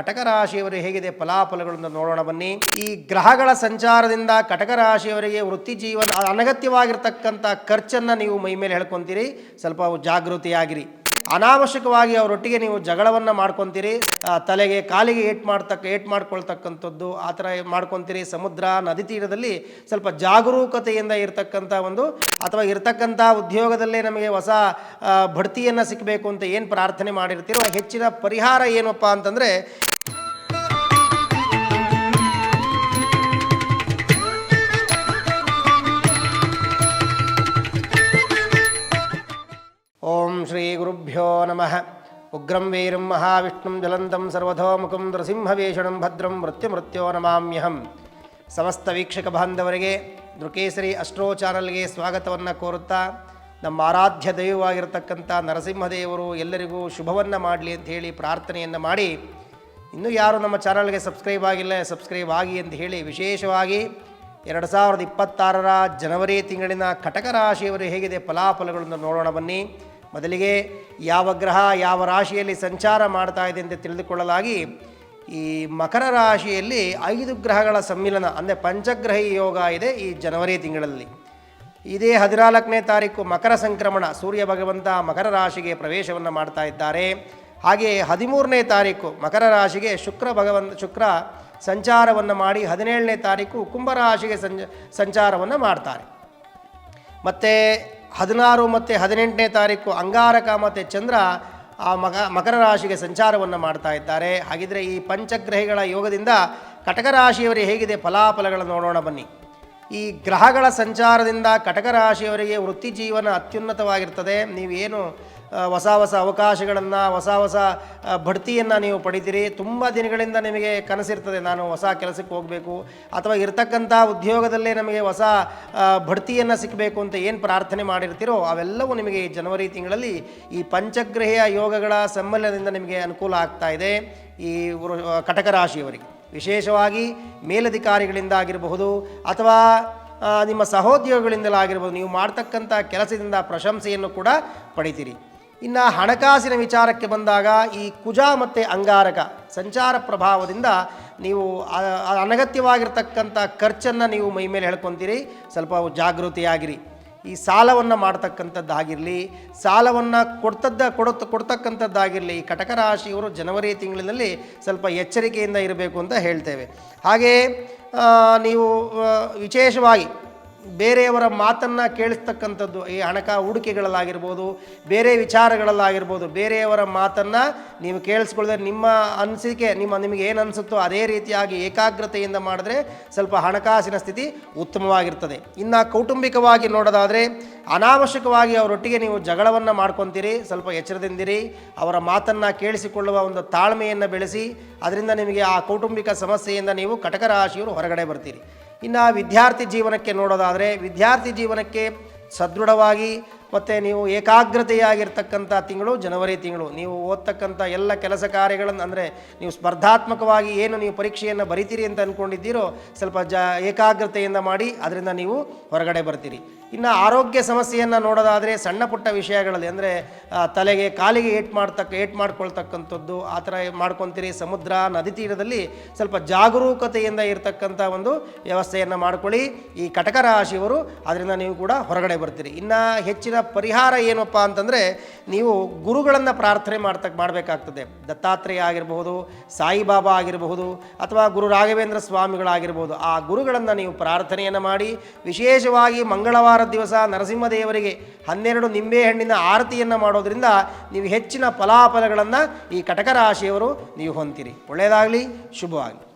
ಕಟಕ ರಾಶಿಯವರು ಹೇಗಿದೆ ಫಲಾಫಲಗಳನ್ನು ನೋಡೋಣ ಬನ್ನಿ. ಈ ಗ್ರಹಗಳ ಸಂಚಾರದಿಂದ ಕಟಕ ರಾಶಿಯವರಿಗೆ ವೃತ್ತಿ ಜೀವನ ಅನಗತ್ಯವಾಗಿರ್ತಕ್ಕಂಥ ಖರ್ಚನ್ನು ನೀವು ಮೈ ಮೇಲೆ ಹೇಳ್ಕೊತೀರಿ. ಸ್ವಲ್ಪ ಜಾಗೃತಿಯಾಗಿರಿ. ಅನಾವಶ್ಯಕವಾಗಿ ಅವರೊಟ್ಟಿಗೆ ನೀವು ಜಗಳವನ್ನು ಮಾಡ್ಕೊತೀರಿ. ತಲೆಗೆ ಕಾಲಿಗೆ ಏಟ್ ಮಾಡ್ತಕ್ಕ, ಏಟ್ ಮಾಡ್ಕೊಳ್ತಕ್ಕಂಥದ್ದು ಆ ಥರ ಮಾಡ್ಕೊತೀರಿ. ಸಮುದ್ರ, ನದಿ ತೀರದಲ್ಲಿ ಸ್ವಲ್ಪ ಜಾಗರೂಕತೆಯಿಂದ ಇರತಕ್ಕಂಥ ಒಂದು ಅಥವಾ ಇರತಕ್ಕಂಥ ಉದ್ಯೋಗದಲ್ಲೇ ನಮಗೆ ಹೊಸ ಬಡ್ತಿಯನ್ನು ಸಿಕ್ಕಬೇಕು ಅಂತ ಏನು ಪ್ರಾರ್ಥನೆ ಮಾಡಿರ್ತೀರೋ, ಹೆಚ್ಚಿನ ಪರಿಹಾರ ಏನಪ್ಪ ಅಂತಂದರೆ ಗುರುಭ್ಯೋ ನಮಃ ಉಗ್ರಂ ವೀರಂ ಮಹಾವಿಷ್ಣುಂ ಜಲಂತಂ ಸರ್ವಥೋಮುಖಂ ನೃಸಿಂಹವೇಷಣಂ ಭದ್ರಂ ಮೃತ್ಯುಮೃತ್ಯೋ ನಮಾಮ್ಯಹಂ ಸಮಸ್ತ ವೀಕ್ಷಕ ಬಾಂಧವರಿಗೆ ದೃಕೇಸರಿ ಅಸ್ಟ್ರೋ ಚಾನಲ್ಗೆ ಸ್ವಾಗತವನ್ನು ಕೋರುತ್ತಾ, ನಮ್ಮ ಆರಾಧ್ಯ ದೈವವಾಗಿರತಕ್ಕಂಥ ನರಸಿಂಹದೇವರು ಎಲ್ಲರಿಗೂ ಶುಭವನ್ನು ಮಾಡಲಿ ಅಂತ ಹೇಳಿ ಪ್ರಾರ್ಥನೆಯನ್ನು ಮಾಡಿ, ಇನ್ನೂ ಯಾರು ನಮ್ಮ ಚಾನಲ್ಗೆ ಸಬ್ಸ್ಕ್ರೈಬ್ ಆಗಿಲ್ಲ, ಸಬ್ಸ್ಕ್ರೈಬ್ ಆಗಿ ಅಂತ ಹೇಳಿ ವಿಶೇಷವಾಗಿ ಎರಡು ಸಾವಿರದ ಇಪ್ಪತ್ತಾರರ ಜನವರಿ ತಿಂಗಳಿನ ಕಟಕ ರಾಶಿಯವರು ಹೇಗಿದೆ ಫಲಾಫಲಗಳನ್ನು ನೋಡೋಣ ಬನ್ನಿ. ಮೊದಲಿಗೆ ಯಾವ ಗ್ರಹ ಯಾವ ರಾಶಿಯಲ್ಲಿ ಸಂಚಾರ ಮಾಡ್ತಾ ಇದೆ ಅಂತ ತಿಳಿದುಕೊಳ್ಳಲಾಗಿ ಈ ಮಕರ ರಾಶಿಯಲ್ಲಿ ಐದು ಗ್ರಹಗಳ ಸಮ್ಮಿಲನ, ಅಂದರೆ ಪಂಚಗ್ರಹಿ ಯೋಗ ಇದೆ ಈ ಜನವರಿ ತಿಂಗಳಲ್ಲಿ. ಇದೇ ಹದಿನಾಲ್ಕನೇ ತಾರೀಕು ಮಕರ ಸಂಕ್ರಮಣ, ಸೂರ್ಯ ಭಗವಂತ ಮಕರ ರಾಶಿಗೆ ಪ್ರವೇಶವನ್ನು ಮಾಡ್ತಾ ಇದ್ದಾರೆ. ಹಾಗೆಯೇ ಹದಿಮೂರನೇ ತಾರೀಕು ಮಕರ ರಾಶಿಗೆ ಶುಕ್ರ ಭಗವಂತ ಶುಕ್ರ ಸಂಚಾರವನ್ನು ಮಾಡಿ ಹದಿನೇಳನೇ ತಾರೀಕು ಕುಂಭರಾಶಿಗೆ ಸಂಚ ಸಂಚಾರವನ್ನು ಮಾಡ್ತಾರೆ. ಮತ್ತು ಹದಿನಾರು ಮತ್ತು ಹದಿನೆಂಟನೇ ತಾರೀಕು ಅಂಗಾರಕ ಮತ್ತು ಚಂದ್ರ ಆ ಮಗ ಮಕರ ರಾಶಿಗೆ ಸಂಚಾರವನ್ನು ಮಾಡ್ತಾ ಇದ್ದಾರೆ. ಹಾಗಿದ್ರೆ ಈ ಪಂಚಗ್ರಹಿಗಳ ಯೋಗದಿಂದ ಕಟಕ ರಾಶಿಯವರಿಗೆ ಹೇಗಿದೆ ಫಲಾಫಲಗಳನ್ನು ನೋಡೋಣ ಬನ್ನಿ. ಈ ಗ್ರಹಗಳ ಸಂಚಾರದಿಂದ ಕಟಕ ರಾಶಿಯವರಿಗೆ ವೃತ್ತಿ ಜೀವನ ಅತ್ಯುನ್ನತವಾಗಿರ್ತದೆ. ನೀವೇನು ಹೊಸ ಹೊಸ ಅವಕಾಶಗಳನ್ನು, ಹೊಸ ಹೊಸ ಬಡ್ತಿಯನ್ನು ನೀವು ಪಡಿತೀರಿ. ತುಂಬ ದಿನಗಳಿಂದ ನಿಮಗೆ ಕನಸಿರ್ತದೆ ನಾನು ಹೊಸ ಕೆಲಸಕ್ಕೆ ಹೋಗಬೇಕು. ಅಥವಾ ಇರತಕ್ಕಂಥ ಉದ್ಯೋಗದಲ್ಲೇ ನಮಗೆ ಹೊಸ ಬಡ್ತಿಯನ್ನು ಸಿಕ್ಕಬೇಕು ಅಂತ ಏನು ಪ್ರಾರ್ಥನೆ ಮಾಡಿರ್ತೀರೋ, ಅವೆಲ್ಲವೂ ನಿಮಗೆ ಈ ಜನವರಿ ತಿಂಗಳಲ್ಲಿ ಈ ಪಂಚಗ್ರಹಿಯ ಯೋಗಗಳ ಸಮ್ಮಿಲನದಿಂದ ನಿಮಗೆ ಅನುಕೂಲ ಆಗ್ತಾ ಇದೆ ಈ ಕಟಕ ರಾಶಿಯವರಿಗೆ. ವಿಶೇಷವಾಗಿ ಮೇಲಧಿಕಾರಿಗಳಿಂದ ಆಗಿರಬಹುದು ಅಥವಾ ನಿಮ್ಮ ಸಹೋದ್ಯೋಗಿಗಳಿಂದಲಾಗಿರ್ಬೋದು ನೀವು ಮಾಡ್ತಕ್ಕಂಥ ಕೆಲಸದಿಂದ ಪ್ರಶಂಸೆಯನ್ನು ಕೂಡ ಪಡಿತೀರಿ. ಇನ್ನು ಹಣಕಾಸಿನ ವಿಚಾರಕ್ಕೆ ಬಂದಾಗ ಈ ಕುಜ ಮತ್ತು ಅಂಗಾರಕ ಸಂಚಾರ ಪ್ರಭಾವದಿಂದ ನೀವು ಅನಗತ್ಯವಾಗಿರ್ತಕ್ಕಂಥ ಖರ್ಚನ್ನು ನೀವು ಮೈ ಮೇಲೆ ಹೇಳ್ಕೊತೀರಿ ಸ್ವಲ್ಪ ಜಾಗೃತಿಯಾಗಿರಿ. ಈ ಸಾಲವನ್ನು ಮಾಡ್ತಕ್ಕಂಥದ್ದಾಗಿರಲಿ, ಸಾಲವನ್ನು ಕೊಡ್ತದ್ದ, ಕೊಡತ್, ಕೊಡ್ತಕ್ಕಂಥದ್ದಾಗಿರಲಿ, ಈ ಕಟಕ ರಾಶಿಯವರು ಜನವರಿ ತಿಂಗಳಿನಲ್ಲಿ ಸ್ವಲ್ಪ ಎಚ್ಚರಿಕೆಯಿಂದ ಇರಬೇಕು ಅಂತ ಹೇಳ್ತೇವೆ. ಹಾಗೆಯೇ ನೀವು ವಿಶೇಷವಾಗಿ ಬೇರೆಯವರ ಮಾತನ್ನು ಕೇಳಿಸ್ತಕ್ಕಂಥದ್ದು, ಈ ಹಣಕ ಹೂಡಿಕೆಗಳಲ್ಲಾಗಿರ್ಬೋದು, ಬೇರೆ ವಿಚಾರಗಳಲ್ಲಾಗಿರ್ಬೋದು, ಬೇರೆಯವರ ಮಾತನ್ನು ನೀವು ಕೇಳಿಸ್ಕೊಳ್ಳದೆ ನಿಮ್ಮ ಅನಿಸಿಕೆ, ನಿಮ್ಮ ನಿಮಗೆ ಏನು ಅನಿಸುತ್ತೋ ಅದೇ ರೀತಿಯಾಗಿ ಏಕಾಗ್ರತೆಯಿಂದ ಮಾಡಿದ್ರೆ ಸ್ವಲ್ಪ ಹಣಕಾಸಿನ ಸ್ಥಿತಿ ಉತ್ತಮವಾಗಿರ್ತದೆ. ಇನ್ನು ಕೌಟುಂಬಿಕವಾಗಿ ನೋಡೋದಾದರೆ, ಅನಾವಶ್ಯಕವಾಗಿ ಅವರೊಟ್ಟಿಗೆ ನೀವು ಜಗಳವನ್ನು ಮಾಡ್ಕೊತೀರಿ, ಸ್ವಲ್ಪ ಎಚ್ಚರದಿಂದಿರಿ, ಅವರ ಮಾತನ್ನು ಕೇಳಿಸಿಕೊಳ್ಳುವ ಒಂದು ತಾಳ್ಮೆಯನ್ನು ಬೆಳೆಸಿ, ಅದರಿಂದ ನಿಮಗೆ ಆ ಕೌಟುಂಬಿಕ ಸಮಸ್ಯೆಯಿಂದ ನೀವು ಕಟಕ ರಾಶಿಯವರು ಹೊರಗಡೆ ಬರ್ತೀರಿ. ಇನ್ನು ವಿದ್ಯಾರ್ಥಿ ಜೀವನಕ್ಕೆ ನೋಡೋದಾದರೆ ವಿದ್ಯಾರ್ಥಿ ಜೀವನಕ್ಕೆ ಸದೃಢವಾಗಿ ಮತ್ತು ನೀವು ಏಕಾಗ್ರತೆಯಾಗಿರ್ತಕ್ಕಂಥ ತಿಂಗಳು ಜನವರಿ ತಿಂಗಳು. ನೀವು ಓದ್ತಕ್ಕಂಥ ಎಲ್ಲ ಕೆಲಸ ಕಾರ್ಯಗಳನ್ನು ಅಂದರೆ ನೀವು ಸ್ಪರ್ಧಾತ್ಮಕವಾಗಿ ಏನು ನೀವು ಪರೀಕ್ಷೆಯನ್ನು ಬರಿತೀರಿ ಅಂತ ಅಂದ್ಕೊಂಡಿದ್ದೀರೋ ಸ್ವಲ್ಪ ಜ ಏಕಾಗ್ರತೆಯಿಂದ ಮಾಡಿ ಅದರಿಂದ ನೀವು ಹೊರಗಡೆ ಬರ್ತೀರಿ. ಇನ್ನು ಆರೋಗ್ಯ ಸಮಸ್ಯೆಯನ್ನು ನೋಡೋದಾದರೆ ಸಣ್ಣ ಪುಟ್ಟ ವಿಷಯಗಳಲ್ಲಿ ಅಂದರೆ ತಲೆಗೆ ಕಾಲಿಗೆ ಏಟ್ ಮಾಡ್ತಕ್ಕ, ಏಟ್ ಮಾಡ್ಕೊಳ್ತಕ್ಕಂಥದ್ದು, ಆ ಥರ ಮಾಡ್ಕೊತೀರಿ. ಸಮುದ್ರ, ನದಿ ತೀರದಲ್ಲಿ ಸ್ವಲ್ಪ ಜಾಗರೂಕತೆಯಿಂದ ಇರತಕ್ಕಂಥ ಒಂದು ವ್ಯವಸ್ಥೆಯನ್ನು ಮಾಡ್ಕೊಳ್ಳಿ. ಈ ಕಟಕ ರಾಶಿಯವರು, ಅದರಿಂದ ನೀವು ಕೂಡ ಹೊರಗಡೆ ಬರ್ತೀರಿ. ಇನ್ನು ಹೆಚ್ಚಿನ ಪರಿಹಾರ ಏನಪ್ಪ ಅಂತಂದರೆ ನೀವು ಗುರುಗಳನ್ನು ಪ್ರಾರ್ಥನೆ ಮಾಡ್ತಕ್ಕೆ ಮಾಡಬೇಕಾಗ್ತದೆ. ದತ್ತಾತ್ರೇಯ ಆಗಿರಬಹುದು, ಸಾಯಿಬಾಬಾ ಆಗಿರಬಹುದು, ಅಥವಾ ಗುರು ರಾಘವೇಂದ್ರ ಸ್ವಾಮಿಗಳಾಗಿರ್ಬೋದು ಆ ಗುರುಗಳನ್ನು ನೀವು ಪ್ರಾರ್ಥನೆಯನ್ನು ಮಾಡಿ, ವಿಶೇಷವಾಗಿ ಮಂಗಳವಾರ ದಿವಸ ನರಸಿಂಹದೇವರಿಗೆ ಹನ್ನೆರಡು ನಿಂಬೆಹಣ್ಣಿನ ಆರತಿಯನ್ನು ಮಾಡೋದರಿಂದ ನೀವು ಹೆಚ್ಚಿನ ಫಲಾಫಲಗಳನ್ನು ಈ ಕಟಕ ರಾಶಿಯವರು ನೀವು ಹೊಂತೀರಿ ಒಳ್ಳೆಯದಾಗಲಿ, ಶುಭವಾಗಲಿ.